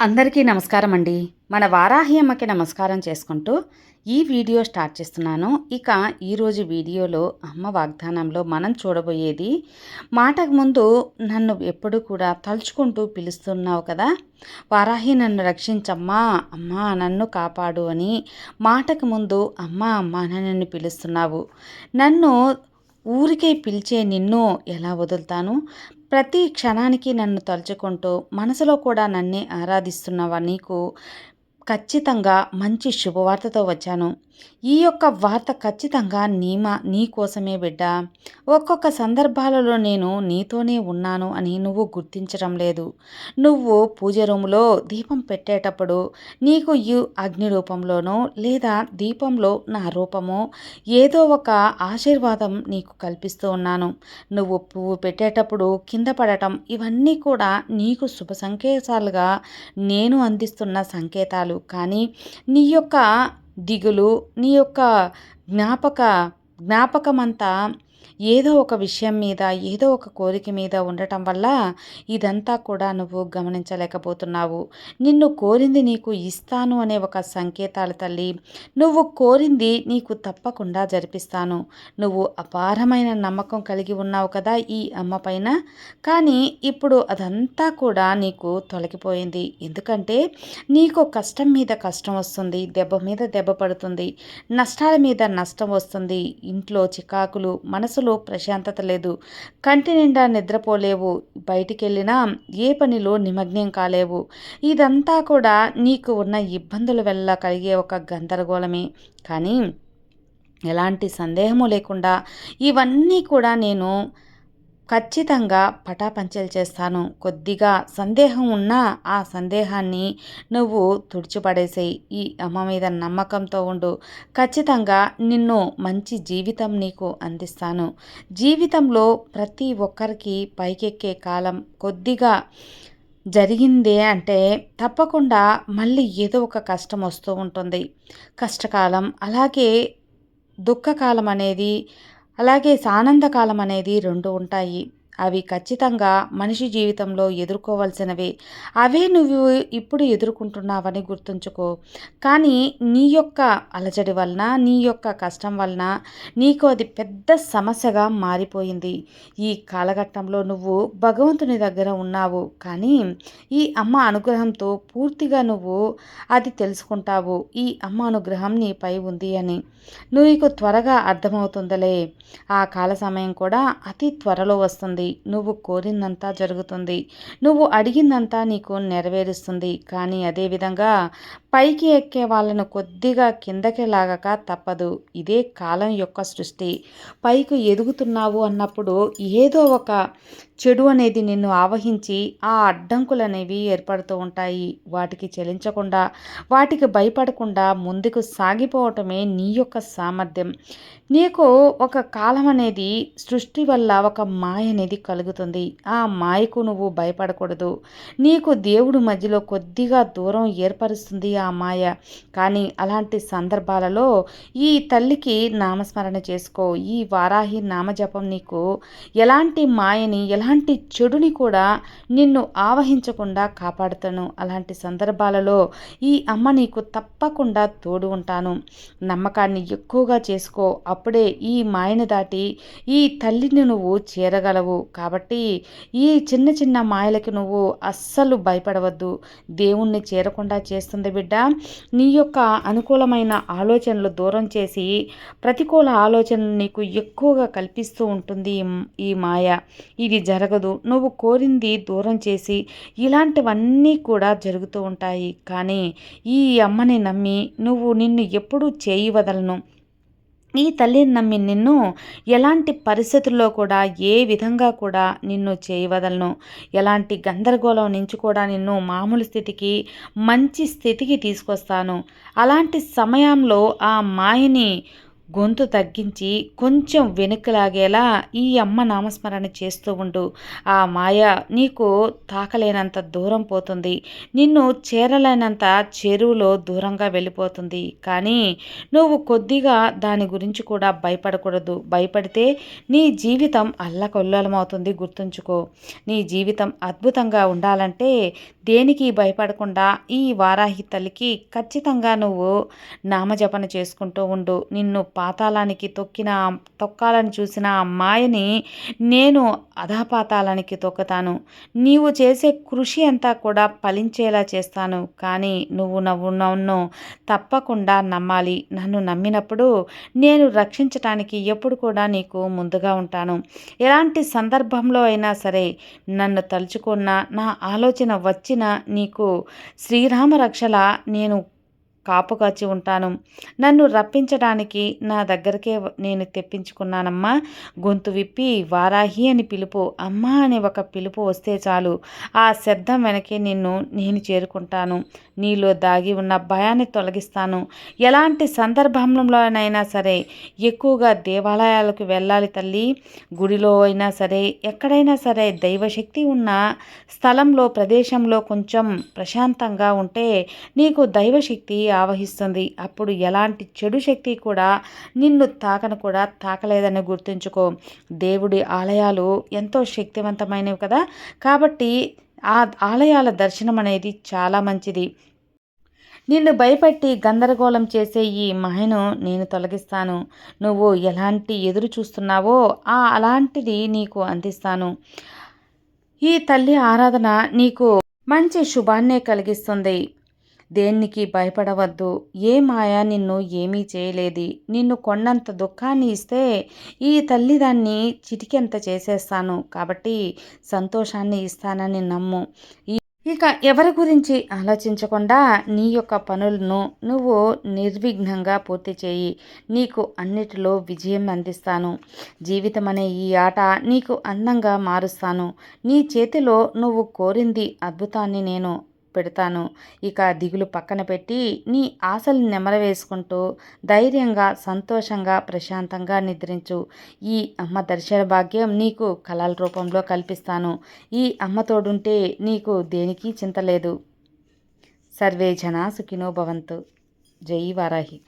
అందరికీ నమస్కారం అండి మన వారాహి అమ్మకి నమస్కారం చేసుకుంటూ ఈ వీడియో స్టార్ట్ చేస్తున్నాను. ఇక ఈరోజు వీడియోలో అమ్మ వాగ్దానంలో మనం చూడబోయేది మాటకు ముందు నన్ను ఎప్పుడు కూడా తలుచుకుంటూ పిలుస్తున్నావు కదా. వారాహి నన్ను రక్షించమ్మా అమ్మా నన్ను కాపాడు అని మాటకు ముందు అమ్మా అమ్మ నన్ను పిలుస్తున్నావు. నన్ను ఊరికే పిలిచే నిన్ను ఎలా వదులుతాను? ప్రతి క్షణానికి నన్ను తలుచుకుంటూ మనసులో కూడా నన్నే ఆరాధిస్తున్నవా నీకు? ఖచ్చితంగా మంచి శుభవార్తతో వచ్చాను. ఈ యొక్క వార్త ఖచ్చితంగా నీమా నీ కోసమే బిడ్డ. ఒక్కొక్క సందర్భాలలో నేను నీతోనే ఉన్నాను అని నువ్వు గుర్తించడం లేదు. నువ్వు పూజ రూములో దీపం పెట్టేటప్పుడు నీకు ఈ అగ్ని రూపంలోనో లేదా దీపంలో నా రూపమో ఏదో ఒక ఆశీర్వాదం నీకు కల్పిస్తూ ఉన్నాను. నువ్వు పువ్వు పెట్టేటప్పుడు కింద పడటం ఇవన్నీ కూడా నీకు శుభ సంకేతాలుగా నేను అందిస్తున్న సంకేతాలు. కానీ నీ యొక్క దిగులు నీ యొక్క జ్ఞాపక జ్ఞాపకమంతా ఏదో ఒక విషయం మీద ఏదో ఒక కోరిక మీద ఉండటం వల్ల ఇదంతా కూడా నువ్వు గమనించలేకపోతున్నావు. నిన్ను కోరింది నీకు ఇస్తాను అనే ఒక సంకేతాలు తల్లి. నువ్వు కోరింది నీకు తప్పకుండా జరిపిస్తాను. నువ్వు అపారమైన నమ్మకం కలిగి ఉన్నావు కదా ఈ అమ్మ పైన. కానీ ఇప్పుడు అదంతా కూడా నీకు తొలగిపోయింది. ఎందుకంటే నీకు కష్టం మీద కష్టం వస్తుంది దెబ్బ మీద దెబ్బ పడుతుంది నష్టాల మీద నష్టం వస్తుంది. ఇంట్లో చికాకులు మనసులో మనసులో ప్రశాంతత లేదు. కంటి నిండా నిద్రపోలేవు. బయటికి వెళ్ళినా ఏ పనిలో నిమగ్నం కాలేవు. ఇదంతా కూడా నీకు ఉన్న ఇబ్బందుల వల్ల కలిగే ఒక గందరగోళమే. కానీ ఎలాంటి సందేహము లేకుండా ఇవన్నీ కూడా నేను ఖచ్చితంగా పటాపంచలు చేస్తాను. కొద్దిగా సందేహం ఉన్నా ఆ సందేహాన్ని నువ్వు తుడిచిపడేసేయి. ఈ అమ్మ మీద నమ్మకంతో ఉండు. ఖచ్చితంగా నిన్ను మంచి జీవితం నీకు అందిస్తాను. జీవితంలో ప్రతి ఒక్కరికి పైకెక్కే కాలం కొద్దిగా జరిగిందే అంటే తప్పకుండా మళ్ళీ ఏదో ఒక కష్టం వస్తూ ఉంటుంది. కష్టకాలం అలాగే దుఃఖకాలం అనేది అలాగే సానందకాలం అనేది రెండు ఉంటాయి. అవి ఖచ్చితంగా మనిషి జీవితంలో ఎదుర్కోవాల్సినవే. అవే నువ్వు ఇప్పుడు ఎదుర్కొంటున్నావని గుర్తుంచుకో. కానీ నీ యొక్క అలజడి వలన నీ యొక్క కష్టం వలన నీకు అది పెద్ద సమస్యగా మారిపోయింది. ఈ కాలఘట్టంలో నువ్వు భగవంతుని దగ్గర ఉన్నావు. కానీ ఈ అమ్మ అనుగ్రహంతో పూర్తిగా నువ్వు అది తెలుసుకుంటావు. ఈ అమ్మ అనుగ్రహం నీపై ఉంది అని. నీకు త్వరగా అర్థమవుతుందలే. ఆ కాల సమయం కూడా అతి త్వరలో వస్తుంది. నువ్వు కోరిందంతా జరుగుతుంది. నువ్వు అడిగిందంతా నీకు నెరవేరుస్తుంది. కానీ అదేవిధంగా పైకి ఎక్కే వాళ్ళను కొద్దిగా కిందకి లాగక తప్పదు. ఇదే కాలం యొక్క సృష్టి. పైకి ఎదుగుతున్నావు అన్నప్పుడు ఏదో ఒక చెడు అనేది నిన్ను ఆవహించి ఆ అడ్డంకులు అనేవి ఏర్పడుతూ ఉంటాయి. వాటికి చెలించకుండా వాటికి భయపడకుండా ముందుకు సాగిపోవటమే నీ యొక్క సామర్థ్యం. నీకు ఒక కాలం అనేది సృష్టి వల్ల ఒక మాయ అనేది కలుగుతుంది. ఆ మాయకు నువ్వు భయపడకూడదు. నీకు దేవుడు మధ్యలో కొద్దిగా దూరం ఏర్పరుస్తుంది ఆ మాయ. కానీ అలాంటి సందర్భాలలో ఈ తల్లికి నామస్మరణ చేసుకో. ఈ వారాహి నామజపం నీకు ఎలాంటి మాయని ఎలా ఎలాంటి చెడుని కూడా నిన్ను ఆవహించకుండా కాపాడుతాను. అలాంటి సందర్భాలలో ఈ అమ్మ నీకు తప్పకుండా తోడు ఉంటాను. నమ్మకాన్ని ఎక్కువగా చేసుకో. అప్పుడే ఈ మాయను దాటి ఈ తల్లిని నువ్వు చేరగలవు. కాబట్టి ఈ చిన్న చిన్న మాయలకి నువ్వు అస్సలు భయపడవద్దు. దేవుణ్ణి చేరకుండా చేస్తుంది బిడ్డ. నీ యొక్క అనుకూలమైన ఆలోచనలు దూరం చేసి ప్రతికూల ఆలోచనలు నీకు ఎక్కువగా కల్పిస్తూ ఉంటుంది ఈ మాయ. ఇది జరగదు. నువ్వు కోరింది దూరం చేసి ఇలాంటివన్నీ కూడా జరుగుతూ ఉంటాయి. కానీ ఈ అమ్మని నమ్మి నువ్వు నిన్ను ఎప్పుడూ చేయి వదలను ఈ తల్లిని నమ్మి నిన్ను ఎలాంటి పరిస్థితుల్లో కూడా ఏ విధంగా కూడా నిన్ను చేయవదలను. ఎలాంటి గందరగోళం నుంచి కూడా నిన్ను మామూలు స్థితికి మంచి స్థితికి తీసుకొస్తాను. అలాంటి సమయంలో ఆ మాయని గొంతు తగ్గించి కొంచెం వెనుకలాగేలా లాగేలా ఈ అమ్మ నామస్మరణ చేస్తూ ఉండు. ఆ మాయ నీకు తాకలేనంత దూరం పోతుంది. నిన్ను చేరలేనంత చెరువులో దూరంగా వెళ్ళిపోతుంది. కానీ నువ్వు కొద్దిగా దాని గురించి కూడా భయపడకూడదు. భయపడితే నీ జీవితం అల్లకొల్లలమవుతుంది గుర్తుంచుకో. నీ జీవితం అద్భుతంగా ఉండాలంటే దేనికి భయపడకుండా ఈ వారాహి తల్లికి ఖచ్చితంగా నువ్వు నామజపన చేసుకుంటూ ఉండు. నిన్ను పాతాళానికి తొక్కిన తొక్కాలని చూసిన ఆ మాయని నేను అధపాతాళానికి తొక్కుతాను. నీవు చేసే కృషి అంతా కూడా ఫలించేలా చేస్తాను. కానీ నువ్వు నవ్వు నన్ను తప్పకుండా నమ్మాలి. నన్ను నమ్మినప్పుడు నేను రక్షించటానికి ఎప్పుడు కూడా నీకు ముందుగా ఉంటాను. ఎలాంటి సందర్భంలో అయినా సరే నన్ను తలుచుకున్న నా ఆలోచన వచ్చిన నీకు శ్రీరామ రక్షల నేను కాపు కాచి ఉంటాను. నన్ను రప్పించడానికి నా దగ్గరకే నేను తెప్పించుకున్నానమ్మా. గొంతు విప్పి వారాహి అని పిలుపు. అమ్మా అని ఒక పిలుపు వస్తే చాలు. ఆ శబ్దం వెనకే నిన్ను నేను చేరుకుంటాను. నీలో దాగి ఉన్న భయాన్ని తొలగిస్తాను. ఎలాంటి సందర్భంలోనైనా సరే ఎక్కువగా దేవాలయాలకు వెళ్ళాలి తల్లి. గుడిలో అయినా సరే ఎక్కడైనా సరే దైవశక్తి ఉన్న స్థలంలో ప్రదేశంలో కొంచెం ప్రశాంతంగా ఉంటే నీకు దైవశక్తి ఆవహిస్తుంది. అప్పుడు ఎలాంటి చెడు శక్తి కూడా నిన్ను తాకను కూడా తాకలేదని గుర్తుంచుకో. దేవుడి ఆలయాలు ఎంతో శక్తివంతమైనవి కదా. కాబట్టి ఆ ఆలయాల దర్శనం అనేది చాలా మంచిది. నిన్ను భయపెట్టి గందరగోళం చేసే ఈ మహిను నేను తొలగిస్తాను. నువ్వు ఎలాంటి ఎదురు చూస్తున్నావో ఆ అలాంటిది నీకు అందిస్తాను. ఈ తల్లి ఆరాధన నీకు మంచి శుభాన్నే కలిగిస్తుంది. దేనికి భయపడవద్దు. ఏ మాయా నిన్ను ఏమీ చేయలేది. నిన్ను కొండంత దుఃఖాన్ని ఇస్తే ఈ తల్లి దాన్ని చిటికెంత చేసేస్తాను. కాబట్టి సంతోషాన్ని ఇస్తానని నమ్ము. ఇక ఎవరి గురించి ఆలోచించకుండా నీ యొక్క పనులను నువ్వు నిర్విఘ్నంగా పూర్తి చేయి. నీకు అన్నిటిలో విజయం అందిస్తాను. జీవితం అనే ఈ ఆట నీకు అందంగా మారుస్తాను. నీ చేతిలో నువ్వు కోరింది అద్భుతాన్ని నేను పెడతాను. ఇక దిగులు పక్కన పెట్టి నీ ఆశలు నెమరవేసుకుంటూ ధైర్యంగా సంతోషంగా ప్రశాంతంగా నిద్రించు. ఈ అమ్మ దర్శన భాగ్యం నీకు కళల రూపంలో కల్పిస్తాను. ఈ అమ్మ తోడుంటే నీకు దేనికి చింతలేదు సర్వే జన సుఖినో భవంతు. జై వారాహి.